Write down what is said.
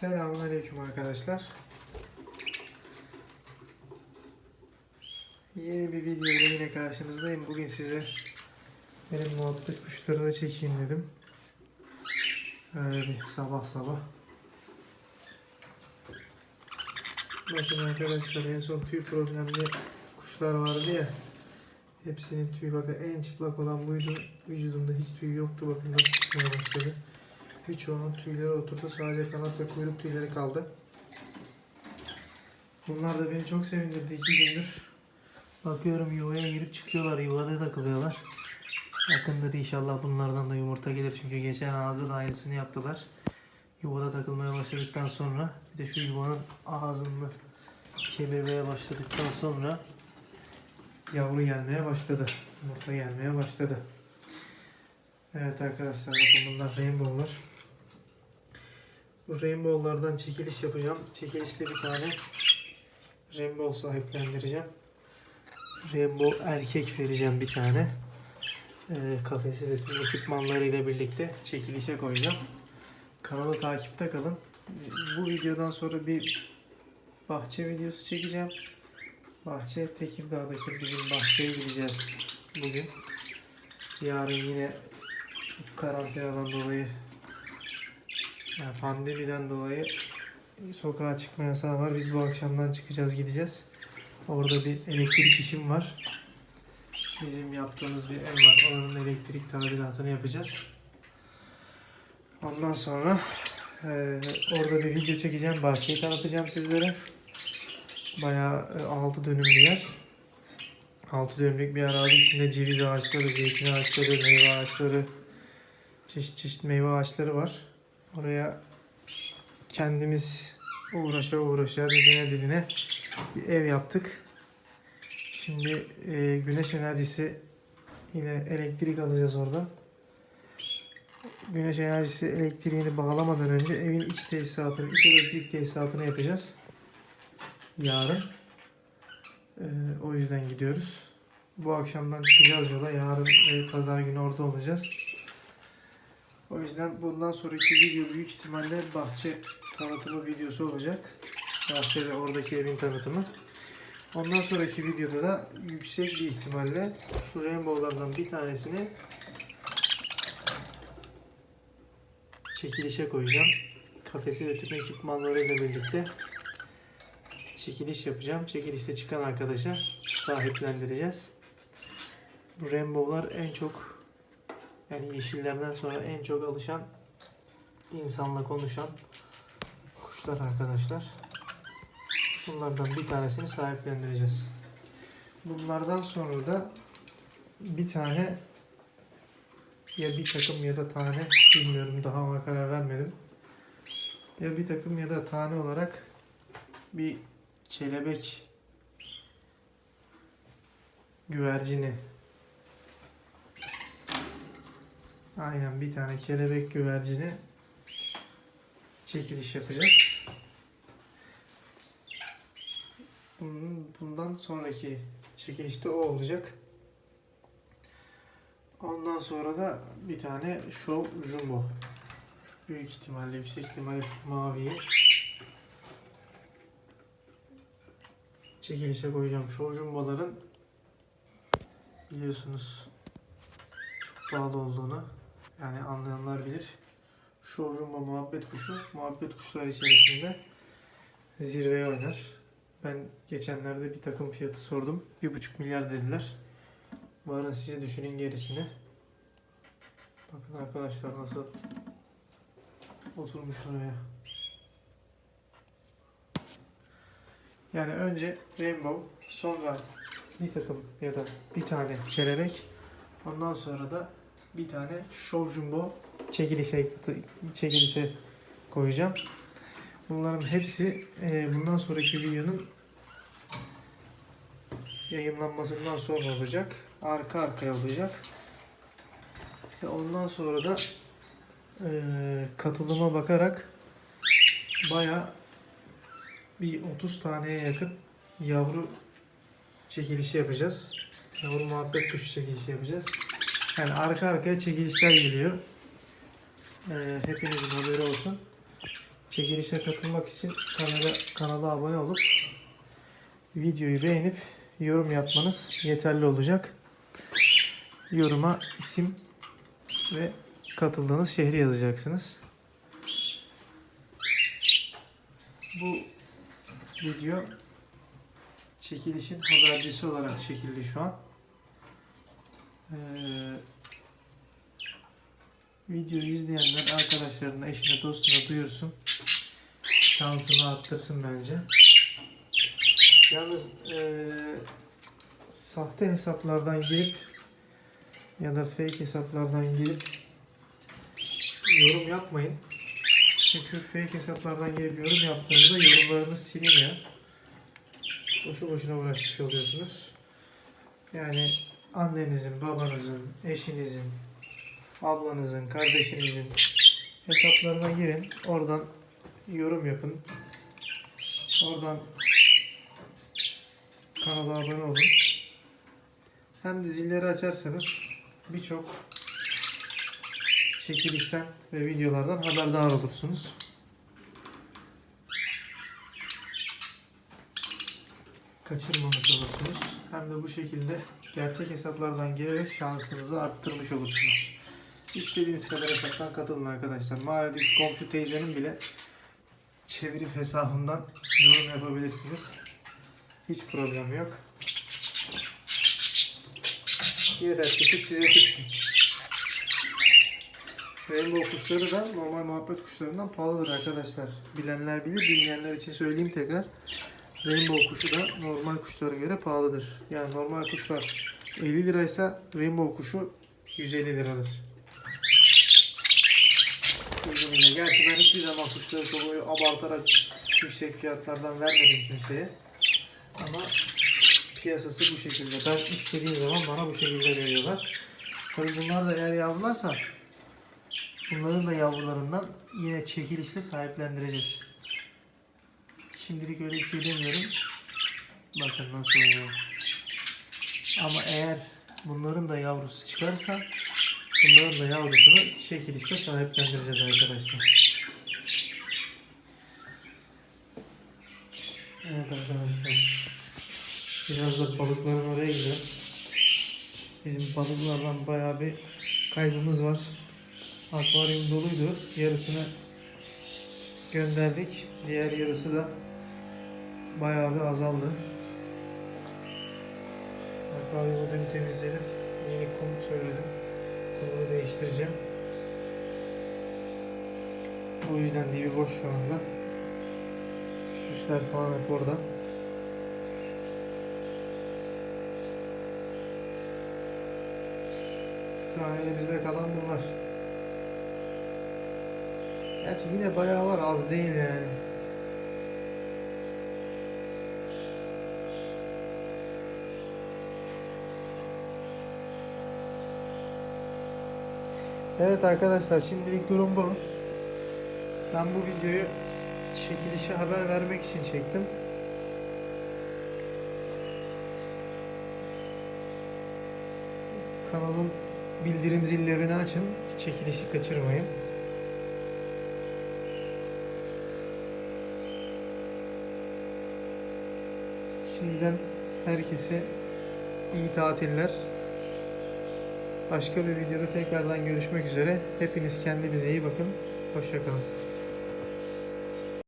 Selamünaleyküm arkadaşlar. Yeni bir video ile yine karşınızdayım. Bugün size benim muhabbet kuşlarını çekeyim dedim. Öyle bir sabah sabah. Bakın arkadaşlar en son tüy problemli kuşlar vardı ya. Hepsinin tüyü bakın en çıplak olan buydu. Vücudunda hiç tüy yoktu. Bakın nasıl çıkmaya başladı. Birçoğunun tüyleri oturdu. Sadece kanat ve kuyruk tüyleri kaldı. Bunlar da beni çok sevindirdi iki gündür. Bakıyorum yuvaya girip çıkıyorlar. Yuvada takılıyorlar. Yakındır inşallah bunlardan da yumurta gelir. Çünkü geçen ağzı da aynısını yaptılar. Yuvada takılmaya başladıktan sonra bir de şu yuvanın ağzını kemirmeye başladıktan sonra yavru gelmeye başladı. Yumurta gelmeye başladı. Evet arkadaşlar bakın bunlar rainbow'lar. Rainbow'lardan çekiliş yapacağım. Çekilişte bir tane rainbow sahiplendireceğim. Rainbow erkek vereceğim bir tane. Ee, kafesi ve tüm ekipmanlarıyla birlikte çekilişe koyacağım. Kanalı takipte kalın. Bu videodan sonra bir bahçe videosu çekeceğim. Bahçe Tekirdağ'daki bizim bahçeye gideceğiz bugün. Yarın yine karantinadan dolayı yani pandemiden dolayı sokağa çıkma yasağı var. Biz bu akşamdan çıkacağız gideceğiz. Orada bir elektrik işim var. Bizim yaptığımız bir ev var. Oranın elektrik tadilatını yapacağız. Ondan sonra eee, orada bir video çekeceğim. Bahçeyi tanıtacağım sizlere. Bayağı 6 dönüm bir yer. 6 dönümlük bir arazi içinde ceviz ağaçları, zeytin ağaçları, meyve ağaçları, çeşit çeşit meyve ağaçları var. Oraya kendimiz uğraşa uğraşa didine didine bir ev yaptık. Şimdi e, güneş enerjisi yine elektrik alacağız oradan. Güneş enerjisi elektriğini bağlamadan önce evin iç tesisatını, iç elektrik tesisatını yapacağız. Yarın. E, o yüzden gidiyoruz. Bu akşamdan çıkacağız yola. Yarın e, pazar günü orada olacağız. O yüzden bundan sonraki video büyük ihtimalle bahçe tanıtımı videosu olacak. Bahçe ve oradaki evin tanıtımı. Ondan sonraki videoda da yüksek bir ihtimalle şu rainbow'lardan bir tanesini çekilişe koyacağım. Kafesi ve tüm ekipmanlarıyla birlikte çekiliş yapacağım. Çekilişte çıkan arkadaşa sahiplendireceğiz. Bu rainbow'lar en çok yani yeşillerden sonra en çok alışan insanla konuşan kuşlar arkadaşlar. Bunlardan bir tanesini sahiplendireceğiz. Bunlardan sonra da bir tane ya bir takım ya da tane bilmiyorum daha ona karar vermedim. Ya bir takım ya da tane olarak bir kelebek güvercini Aynen bir tane kelebek güvercini çekiliş yapacağız. Bundan sonraki çekilişte o olacak. Ondan sonra da bir tane Show Jumbo. Büyük ihtimalle, yüksek ihtimalle maviyi çekilişe koyacağım. Show Jumbo'ların biliyorsunuz çok pahalı olduğunu yani anlayanlar bilir. Showroom'da muhabbet kuşu, muhabbet kuşlar içerisinde zirveye oynar. Ben geçenlerde bir takım fiyatı sordum. Bir buçuk milyar dediler. Varın size düşünün gerisini. Bakın arkadaşlar nasıl oturmuş oraya. Yani önce rainbow, sonra bir takım ya da bir tane kelebek, ondan sonra da bir tane Show Jumbo çekilişe, çekilişe koyacağım. Bunların hepsi e, bundan sonraki videonun yayınlanmasından sonra olacak. Arka arkaya olacak. Ve ondan sonra da e, katılıma bakarak baya bir 30 taneye yakın yavru çekilişi yapacağız. Yavru muhabbet kuşu çekilişi yapacağız. Yani arka arkaya çekilişler geliyor. Ee, hepinizin haberi olsun. çekilişe katılmak için kanala, kanala abone olup videoyu beğenip yorum yapmanız yeterli olacak. Yoruma isim ve katıldığınız şehri yazacaksınız. Bu video çekilişin habercisi olarak çekildi şu an. Ee, videoyu izleyenler arkadaşlarına, eşine, dostuna duyursun. Şansını arttırsın bence. Yalnız ee, sahte hesaplardan girip ya da fake hesaplardan girip yorum yapmayın. Çünkü fake hesaplardan girip yorum yaptığınızda yorumlarınız siliniyor. Boşu boşuna uğraşmış oluyorsunuz. Yani annenizin, babanızın, eşinizin, ablanızın, kardeşinizin hesaplarına girin. Oradan yorum yapın. Oradan kanala abone olun. Hem de zilleri açarsanız birçok çekilişten ve videolardan haberdar olursunuz. Kaçırmamış olursunuz. Hem de bu şekilde gerçek hesaplardan girerek şansınızı arttırmış olursunuz. İstediğiniz kadar hesaptan katılın arkadaşlar. Mahalledeki komşu teyzenin bile çevirip hesabından yorum yapabilirsiniz. Hiç problem yok. Yeter ki kuş size çıksın. Rainbow kuşları da normal muhabbet kuşlarından pahalıdır arkadaşlar. Bilenler bilir, bilmeyenler için söyleyeyim tekrar. Rainbow kuşu da normal kuşlara göre pahalıdır. Yani normal kuşlar 50 liraysa Rainbow kuşu 150 liradır. Uygun Gerçi ben hiçbir zaman kuşları çok abartarak yüksek fiyatlardan vermedim kimseye. Ama piyasası bu şekilde. Ben istediğim zaman bana bu şekilde veriyorlar. Tabii bunlar da eğer yavrularsa bunların da yavrularından yine çekilişle sahiplendireceğiz. Şimdilik öyle bir şey demiyorum. Bakın nasıl oluyor. Ama eğer bunların da yavrusu çıkarsa bunların da yavrusunu çekilişle sahiplendireceğiz arkadaşlar. Evet arkadaşlar. Biraz da balıkların oraya gidelim. Bizim balıklardan bayağı bir kaybımız var. Akvaryum doluydu. Yarısını gönderdik. Diğer yarısı da bayağı bir azaldı. Akvaryumu dün temizledim. Yeni kum söyledim. Kumu değiştireceğim. O yüzden dibi boş şu anda. Süsler falan hep orada. Şu an elimizde kalan bunlar. Gerçi yine bayağı var az değil yani. Evet arkadaşlar şimdilik durum bu. Ben bu videoyu çekilişe haber vermek için çektim. Kanalın bildirim zillerini açın. Çekilişi kaçırmayın. Şimdiden herkese iyi tatiller. Başka bir videoda tekrardan görüşmek üzere. Hepiniz kendinize iyi bakın. Hoşçakalın.